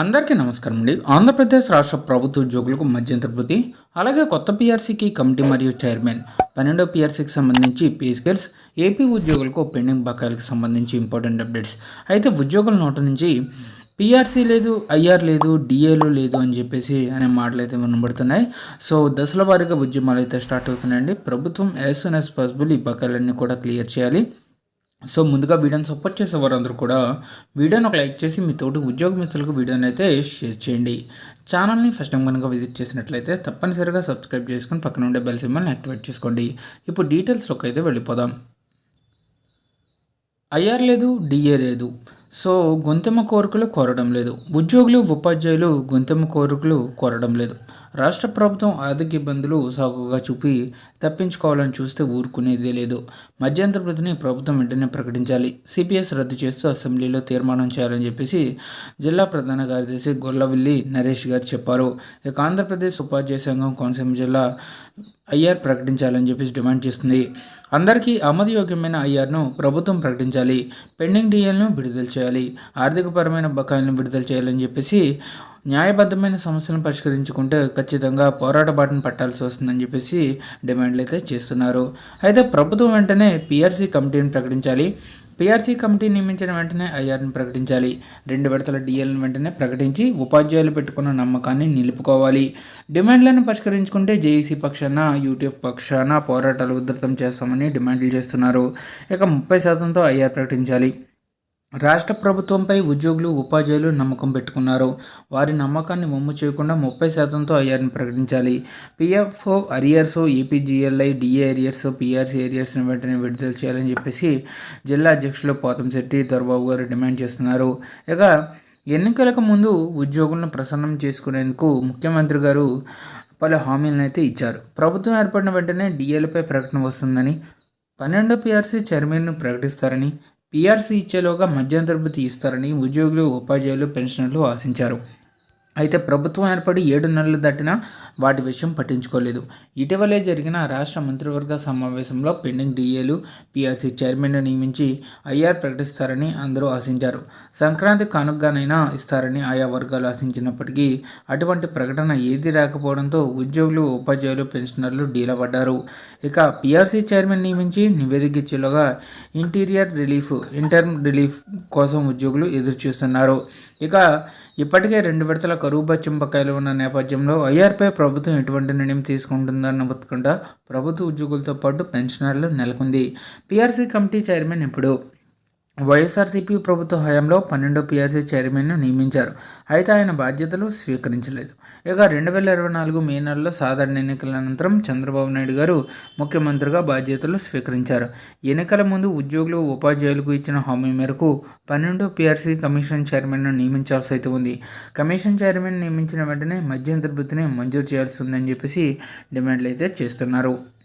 అందరికీ నమస్కారం అండి. ఆంధ్రప్రదేశ్ రాష్ట్ర ప్రభుత్వ ఉద్యోగులకు మధ్యంతర వృత్తి అలాగే కొత్త పీఆర్సీకి కమిటీ మరియు చైర్మన్ పన్నెండో పీఆర్సీకి సంబంధించి పే స్కేల్స్ ఏపీ ఉద్యోగులకు పెండింగ్ బకాయిలకు సంబంధించి ఇంపార్టెంట్ అప్డేట్స్. అయితే ఉద్యోగుల నోట నుంచి పిఆర్సీ లేదు ఐఆర్ లేదు డిఏలు లేదు అని చెప్పేసి అనే మాటలు అయితే వినబడుతున్నాయి. సో దశల వారీగా ఉద్యమాలు అయితే స్టార్ట్ అవుతున్నాయండి. ప్రభుత్వం యాజ్ సూన్ యాజ్ పాసిబుల్ ఈ బకాయిలన్నీ కూడా క్లియర్ చేయాలి. సో ముందుగా వీడియోని సపోర్ట్ చేసే వారందరూ కూడా వీడియోని ఒక లైక్ చేసి మీ తోటి ఉద్యోగ మిత్రులకు వీడియోని అయితే షేర్ చేయండి. ఛానల్ని ఫస్ట్ టైం కనుక విజిట్ చేసినట్లయితే తప్పనిసరిగా సబ్స్క్రైబ్ చేసుకుని పక్కన ఉండే బెల్ సింబల్ని యాక్టివేట్ చేసుకోండి. ఇప్పుడు డీటెయిల్స్లోకి అయితే వెళ్ళిపోదాం. ఐఆర్ లేదు డిఏ లేదు. సో గొంతెమ్మ కోరికలు కోరడం లేదు. ఉద్యోగులు ఉపాధ్యాయులు గొంతెమ్మ కోరికలు కోరడం లేదు. రాష్ట్ర ప్రభుత్వం ఆర్థిక ఇబ్బందులు సాగుగా చూపి తప్పించుకోవాలని చూస్తే ఊరుకునేదే లేదు. మధ్యంతర ప్రతిని ప్రభుత్వం వెంటనే ప్రకటించాలి. సిపిఎస్ రద్దు చేస్తూ అసెంబ్లీలో తీర్మానం చేయాలని చెప్పేసి జిల్లా ప్రధాన కార్యదర్శి గొల్లవిల్లి నరేష్ గారు చెప్పారు. ఇక ఆంధ్రప్రదేశ్ ఉపాధ్యాయ సంఘం కోనసీమ జిల్లా ఐఆర్ ప్రకటించాలని చెప్పేసి డిమాండ్ చేస్తుంది. అందరికీ ఆమోదయోగ్యమైన ఐఆర్ను ప్రభుత్వం ప్రకటించాలి. పెండింగ్ డిఎల్ను విడుదల చేయాలి. ఆర్థికపరమైన బకాయిలను విడుదల చేయాలని చెప్పేసి న్యాయబద్ధమైన సమస్యలను పరిష్కరించుకుంటే ఖచ్చితంగా పోరాట బాటను పట్టాల్సి వస్తుందని చెప్పేసి డిమాండ్లు అయితే చేస్తున్నారు. అయితే ప్రభుత్వం వెంటనే పిఆర్సీ కమిటీని ప్రకటించాలి. పీఆర్సీ కమిటీ నియమించిన వెంటనే ఐఆర్ని ప్రకటించాలి. రెండు విడతల డిఎల్ని వెంటనే ప్రకటించి ఉపాధ్యాయులు పెట్టుకున్న నమ్మకాన్ని నిలుపుకోవాలి. డిమాండ్లను పరిష్కరించుకుంటే జేఈసీ పక్షాన యూట్యూబ్ పక్షాన పోరాటాలు ఉధృతం చేస్తామని డిమాండ్లు చేస్తున్నారు. ఇక ముప్పై శాతంతో ఐఆర్ ప్రకటించాలి. రాష్ట్ర ప్రభుత్వంపై ఉద్యోగులు ఉపాధ్యాయులు నమ్మకం పెట్టుకున్నారు. వారి నమ్మకాన్ని మమ్ము చేయకుండా ముప్పై శాతంతో అయ్యారని ప్రకటించాలి. PFO arrears APGLI DA arrears PRC ఏరియర్స్ని వెంటనే విడుదల చేయాలని చెప్పేసి జిల్లా అధ్యక్షులు పోతంశెట్టి దొరబాబు గారు డిమాండ్ చేస్తున్నారు. ఇక ఎన్నికలకు ముందు ఉద్యోగులను ప్రసన్నం చేసుకునేందుకు ముఖ్యమంత్రి గారు పలు హామీలను అయితే ఇచ్చారు. ప్రభుత్వం ఏర్పడిన వెంటనే డిఏలపై ప్రకటన వస్తుందని పన్నెండో పిఆర్సీ చైర్మన్ను ప్రకటిస్తారని పీఆర్సీ ఇచ్చేలోగా మధ్యంతరభృతి ఇస్తారని ఉద్యోగులు ఉపాధ్యాయులు పెన్షనర్లు ఆశించారు. అయితే ప్రభుత్వం ఏర్పడి ఏడు నెలలు దాటినా వాటి విషయం పట్టించుకోలేదు. ఇటీవలే జరిగిన రాష్ట్ర మంత్రివర్గ సమావేశంలో పెండింగ్ డిఏలు పీఆర్సీ చైర్మన్ను నియమించి ఐఆర్ ప్రకటిస్తారని అందరూ ఆశించారు. సంక్రాంతి కానుకగానైనా ఇస్తారని ఆయా వర్గాలు ఆశించినప్పటికీ అటువంటి ప్రకటన ఏది రాకపోవడంతో ఉద్యోగులు ఉపాధ్యాయులు పెన్షనర్లు డీలపడ్డారు. ఇక పీఆర్సీ చైర్మన్ నియమించి నివేదిక ఇచ్చేలోగా ఇంటీరియర్ రిలీఫ్ ఇంటర్మ్ రిలీఫ్ కోసం ఉద్యోగులు ఎదురు చూస్తున్నారు ఇక ఇప్పటికే రెండు విడతల కరువు బచ్చం బకాయిలు ఉన్న నేపథ్యంలో ఐఆర్పై ప్రభుత్వం ఎటువంటి నిర్ణయం తీసుకుంటుందన్న బతుకుండా ప్రభుత్వ ఉద్యోగులతో పాటు పెన్షనర్లు నెలకొంది. పీఆర్సీ కమిటీ చైర్మన్ ఇప్పుడు వైఎస్ఆర్సీపీ ప్రభుత్వ హయాంలో పన్నెండో పీఆర్సీ చైర్మన్ను నియమించారు. అయితే ఆయన బాధ్యతలు స్వీకరించలేదు. ఇక రెండు వేల ఇరవై నాలుగు మే నెలలో సాధారణ ఎన్నికల అనంతరం చంద్రబాబు నాయుడు గారు ముఖ్యమంత్రిగా బాధ్యతలు స్వీకరించారు. ఎన్నికల ముందు ఉద్యోగులు ఉపాధ్యాయులకు ఇచ్చిన హామీ మేరకు పన్నెండో పీఆర్సీ కమిషన్ చైర్మన్ను నియమించాల్సి అయితే ఉంది. కమిషన్ చైర్మన్ నియమించిన వెంటనే మధ్యంతర వృత్తిని మంజూరు చేయాల్సి ఉందని చెప్పేసి డిమాండ్లు అయితే చేస్తున్నారు.